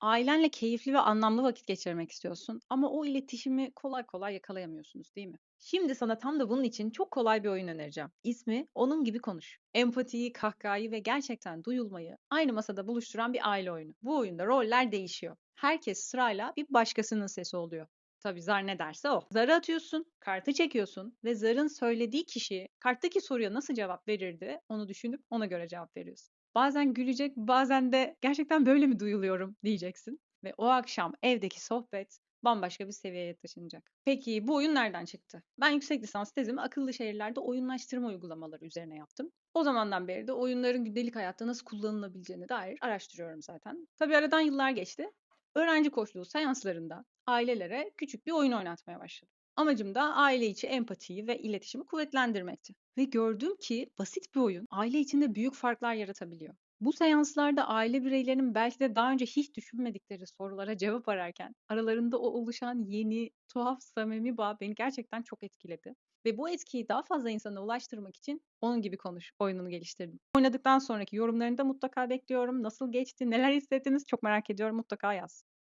Ailenle keyifli ve anlamlı vakit geçirmek istiyorsun ama o iletişimi kolay kolay yakalayamıyorsunuz, değil mi? Şimdi sana tam da bunun için çok kolay bir oyun önereceğim. İsmi Onun Gibi Konuş. Empatiyi, kahkahayı ve gerçekten duyulmayı aynı masada buluşturan bir aile oyunu. Bu oyunda roller değişiyor. Herkes sırayla bir başkasının sesi oluyor. Tabii zar ne derse o. Zarı atıyorsun, kartı çekiyorsun ve zarın söylediği kişi karttaki soruya nasıl cevap verirdi onu düşünüp ona göre cevap veriyorsun. Bazen gülecek, bazen de gerçekten böyle mi duyuluyorum diyeceksin. Ve o akşam evdeki sohbet bambaşka bir seviyeye taşınacak. Peki bu oyun nereden çıktı? Ben yüksek lisans tezimi akıllı şehirlerde oyunlaştırma uygulamaları üzerine yaptım. O zamandan beri de oyunların gündelik hayatta nasıl kullanılabileceğine dair araştırıyorum zaten. Tabii aradan yıllar geçti. Öğrenci koçluğu seanslarında ailelere küçük bir oyun oynatmaya başladım. Amacım da aile içi empatiyi ve iletişimi kuvvetlendirmekti. Ve gördüm ki basit bir oyun aile içinde büyük farklar yaratabiliyor. Bu seanslarda aile bireylerinin belki de daha önce hiç düşünmedikleri sorulara cevap ararken aralarında o oluşan yeni, tuhaf, samimi bağ beni gerçekten çok etkiledi. Ve bu etkiyi daha fazla insana ulaştırmak için onun gibi konuş oyununu geliştirdim. Oynadıktan sonraki yorumlarını da mutlaka bekliyorum. Nasıl geçti, neler hissettiniz çok merak ediyorum. Mutlaka yaz.